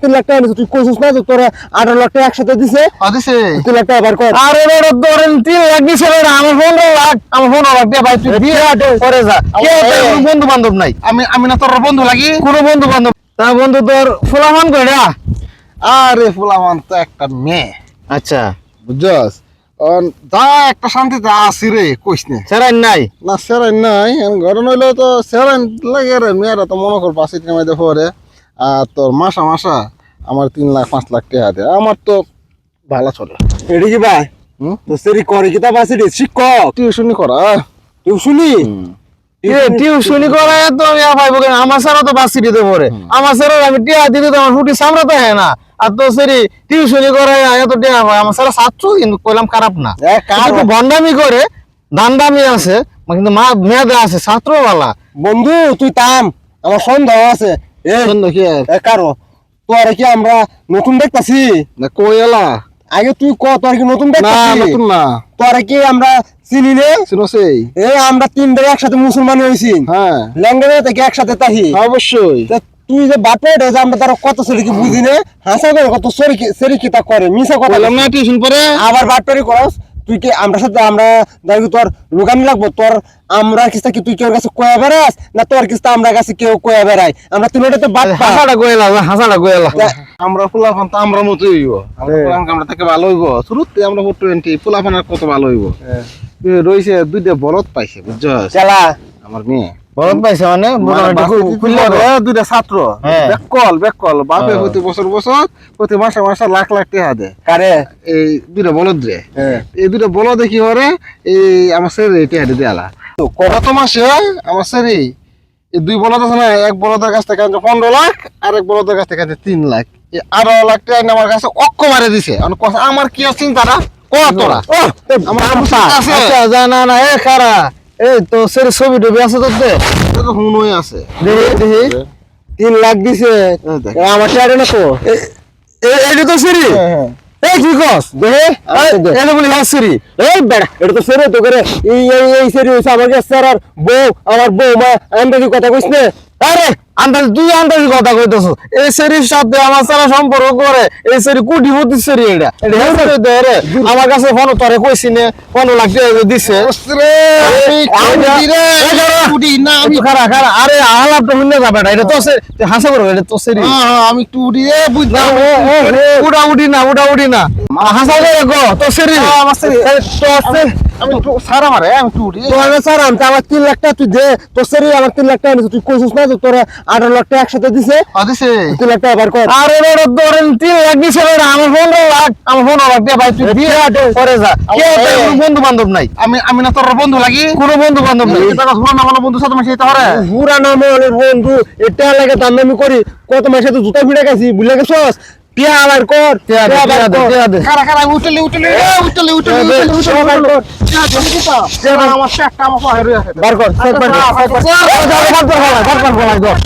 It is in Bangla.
তিন লাখ টাকা তুই কইছিস না যে তোরা আঠারো লাখ টাকা একসাথে দিছে? দিছে। তিন লাখ টাকা বার কর। আরে বড় ধরেন তিন লাখ দিছে আমার পনেরো লাখ আমার পনেরো লাখ দিয়ে ভাই তুই দিয়ে করে যা। কে বন্ধু বান্ধব নাই। আমি আমি না তোর বন্ধু লাগি। কোনো বন্ধু বান্ধব তা বন্ধু তোর ফুলামান আরে ফুলামান তো একটা মেয়ে। আচ্ছা। বুঝছস? অন যা একটা শান্তিতে আসি রে কইস নে। নাই? না নাই। তো সেরাই লাগে রে মেয়েরা তো মনে কর আর তোর মাসা মাসা আমার তিন লাখ পাঁচ লাখ টাকা দেয় আমার তো ভালো চলে। এডি কি ভাই? তো সেরি করে আছে রে শিক্ষক। টিউশনি করা টিউশনি? তো আমি ভাই বকেন আমার স্যারও তো বাসি দিতে পারে। আমার স্যারও আমি টিয়া দিতে তো আমার ফুটি সামলাতে হয় না। আর তো সেরি টিউশনি করে এত টিয়া হয়। আমার স্যার ছাত্র কিন্তু কইলাম খারাপ না। করে? আছে কিন্তু মা মেয়াদে আছে ছাত্রওয়ালা। বন্ধু তুই তাম আমার সন্দেহ আছে। এ সুন্দর কি আর? এ কারও? তোর কি আমরা নতুন দেখতাছি? না কই এলা? আগে তুই ক তোর কি নতুন না নতুন না। তোর কি আমরা চিনি নে? শুনো এ আমরা তিনটা একসাথে মুসলমান হয়েছি। হ্যাঁ। থেকে একসাথে তাহি। অবশ্যই। তুই যে বাপে যে আমরা তার কত সেরি কি বুঝি নে? হাসা করে কত সরি কিতা করে মিশা কথা বললাম না টিউশন পরে আবার বাটপারি করস? তুই কি আমরা সাথে আমরা দেখি তোর লুকানি লাগবো? তোর আমরা কিস্তা কি তুই কেউ কাছে কয়া বেড়াস? না তোর কিস্তা আমরা কাছে কেউ কয়ে বেড়াই আমরা তুমি তো বাদ হাসাটা কইলা হাসাটা কইলা আমরা ফুলাফান তো আমরা মতো হইব। আমরা হ্যাঁ। থেকে ভালো হইব। শুরুতে আমরা ফোর টোয়েন্টি ফুলাফান আর কত ভালো হইব। রইছে রয়েছে দুইটা বলদ পাইছে বুঝছ চালা। আমার মেয়ে। বরফ পাইছে মানে। এ, দুইটা ছাত্র। হ্যাঁ। বেকল বেকল। বাপে হ্যাঁ। প্রতি বছর বছর প্রতি মাসে মাসে লাখ লাখ টাকা কারে? এই দুইটা বলদ রে। হ্যাঁ। এই দুইটা বলদ কি করে? এই আমার ছেলে টাকা দিয়ে দেয়ালা কত মাসে আমার ছেলে এই দুই বলদ আছে না এক বলদের কাছ থেকে পনেরো লাখ আর এক বলদের কাছ থেকে তিন লাখ। এই আঠারো লাখ টাকা আমার কাছে অক্ষ মারে দিছে। আমার কি আছে চিন্তাটা? কত তোরা। আমার আছে। আচ্ছা না না এ খারা। এই তো সের ছবি টবি আছে তোর তো হুনই আছে। দেখি দেখি। তিন লাখ দিছে। আমার টাকা না তো এটা তো সেরি। হ্যাঁ, এই কি কস? দেখে। এটা বলি লাস্ট সেরি। এই বেড়া এটা তো সেরে তো করে। এই এই সেরি হইছে আমার কাছে আর বউ আমার বউ মা আমি কথা কইছ না। আরে! আন্দাজ তুই আন্দাজি কথা কইতেছ। এই সেরির সাথে আমার সারা সম্পর্ক করে এই সেরি কোটি পতি সেরি এটা হ্যাঁ সেরি রে। আমার কাছে ফোন তোরে কইছি নে ফোন লাগতে দিছে। রে রে খারা খারা আরে আলাপ তো শুনলে যাবে এটা তো হাসা করবে এটা তো সেরি হ্যাঁ, হ্যাঁ, আমি টুডি রে বুঝলাম। উড়া উড়ি না উড়া উড়ি না। হাসা করে গো তো সেরি আমার সেরি তো আছে। আমি স্যার আমার তিন লাখ টাকা তুই দে। তোর আমার তিন লাখ টাকা তুই কইছিস না তোরা আঠারো লাখ টাকা একসাথে দিছে? দিছে। তিন লাখ টাকা বার কর। আরে বড় ধরেন তিন লাখ দিছে আমার পনেরো লাখ আমার পনেরো লাখ দিয়ে ভাই তুই দিয়ে করে যা। তোর বন্ধু বান্ধব নাই? আমি আমি না তোর বন্ধু লাগি? কোনো বন্ধু বান্ধব নাই এটা কোনো বন্ধু সাথে মাসে হরে পুরা নাম হলে বন্ধু এটা লাগে দাম আমি করি। কত মাসে তো জুতা ফিরে গেছি বুঝলে গেছস? টিয়া আবার কর পিয়া দে, টিয়া বার টিয়া দে, কর। খারা খারা উঠলে উঠলে উঠলে উঠলে উঠলে টিয়া বার কর। উঠলে আমার শেখটা আমার পায়ে রয়ে আছে বার কর সাইড বার কর, সাইড বার কর। বার কর, বার কর, বার কর, বার কর, বার কর।